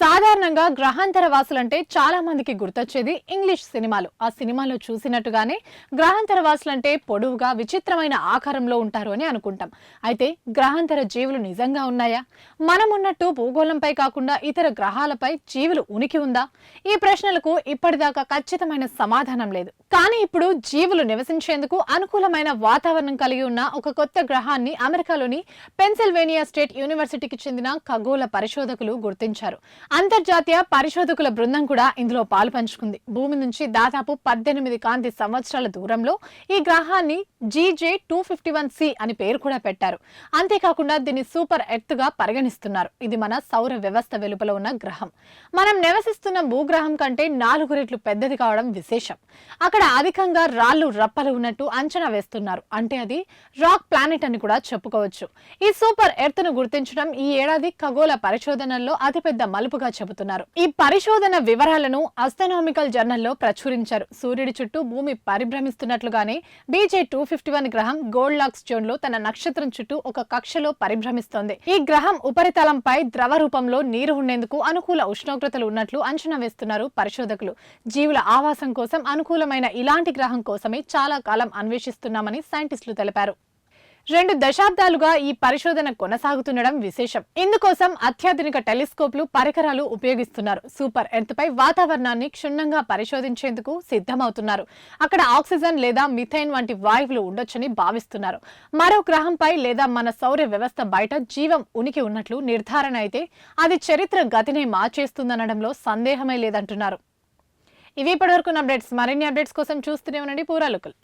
సాధారణంగా గ్రహాంతర వాసులంటే చాలా మందికి గుర్తొచ్చేది ఇంగ్లీష్ సినిమాలు. ఆ సినిమాలో చూసినట్టుగానే గ్రహాంతర వాసులంటే పొడవుగా విచిత్రమైన ఆకారంలో ఉంటారు అని అనుకుంటాం. అయితే గ్రహాంతర జీవులు నిజంగా ఉన్నాయా? మనం ఉన్నట్టు భూగోళంపై కాకుండా ఇతర గ్రహాలపై జీవులు ఉనికి ఉందా? ఈ ప్రశ్నలకు ఇప్పటిదాకా ఖచ్చితమైన సమాధానం లేదు. కానీ ఇప్పుడు జీవులు నివసించేందుకు అనుకూలమైన వాతావరణం కలిగి ఉన్న ఒక కొత్త గ్రహాన్ని అమెరికాలోని పెన్సిల్వేనియా స్టేట్ యూనివర్సిటీకి చెందిన ఖగోళ పరిశోధకులు గుర్తించారు. అంతర్జాతీయ పరిశోధకుల బృందం కూడా ఇందులో పాలు పంచుకుంది. భూమి నుంచి దాదాపు పద్దెనిమిది కాంతి సంవత్సరాల దూరంలో ఈ గ్రహాన్ని GJ two fifty one C అని పేరు కూడా పెట్టారు. అంతేకాకుండా దీన్ని సూపర్ ఎర్త్గా పరిగణిస్తున్నారు. ఇది మన సౌర వ్యవస్థ వెలుపల ఉన్న గ్రహం. మనం నివసిస్తున్న భూగ్రహం కంటే నాలుగు రెట్లు పెద్దది కావడం విశేషం. అక్కడ అధికంగా రాళ్ళు రప్పలు ఉన్నట్టు అంచనా వేస్తున్నారు. అంటే అది రాక్ ప్లానెట్ అని కూడా చెప్పుకోవచ్చు. ఈ సూపర్ ఎర్త్ను గుర్తించడం ఈ ఏడాది ఖగోళ పరిశోధనల్లో అతిపెద్ద మలుపు మలుపుగా చెబుతున్నారు. ఈ పరిశోధన వివరాలను అస్ట్రానామికల్ జర్నల్లో ప్రచురించారు. సూర్యుడి చుట్టూ భూమి పరిభ్రమిస్తున్నట్లుగానే బీజే టూ ఫిఫ్టీ వన్ గ్రహం గోల్డ్ లాక్స్ జోన్లో తన నక్షత్రం చుట్టూ ఒక కక్షలో పరిభ్రమిస్తోంది. ఈ గ్రహం ఉపరితలంపై ద్రవ రూపంలో నీరు ఉండేందుకు అనుకూల ఉష్ణోగ్రతలు ఉన్నట్లు అంచనా వేస్తున్నారు పరిశోధకులు. జీవుల ఆవాసం కోసం అనుకూలమైన ఇలాంటి గ్రహం కోసమే చాలా కాలం అన్వేషిస్తున్నామని సైంటిస్టులు తెలిపారు. రెండు దశాబ్దాలుగా ఈ పరిశోధన కొనసాగుతుండడం విశేషం. ఇందుకోసం అత్యాధునిక టెలిస్కోప్లు పరికరాలు ఉపయోగిస్తున్నారు. సూపర్ ఎర్త్ పై వాతావరణాన్ని క్షుణ్ణంగా పరిశోధించేందుకు సిద్ధమవుతున్నారు. అక్కడ ఆక్సిజన్ లేదా మిథైన్ వంటి వాయువులు ఉండొచ్చని భావిస్తున్నారు. మరో గ్రహంపై లేదా మన సౌర వ్యవస్థ బయట జీవం ఉనికి ఉన్నట్లు నిర్ధారణ అయితే అది చరిత్ర గతినే మార్చేస్తుందనడంలో సందేహమే లేదంటున్నారు. ఇవి ఇప్పటివరకు అప్డేట్స్. మరిన్ని అప్డేట్స్ కోసం చూస్తూనే ఉండండి. పూరాలుకలు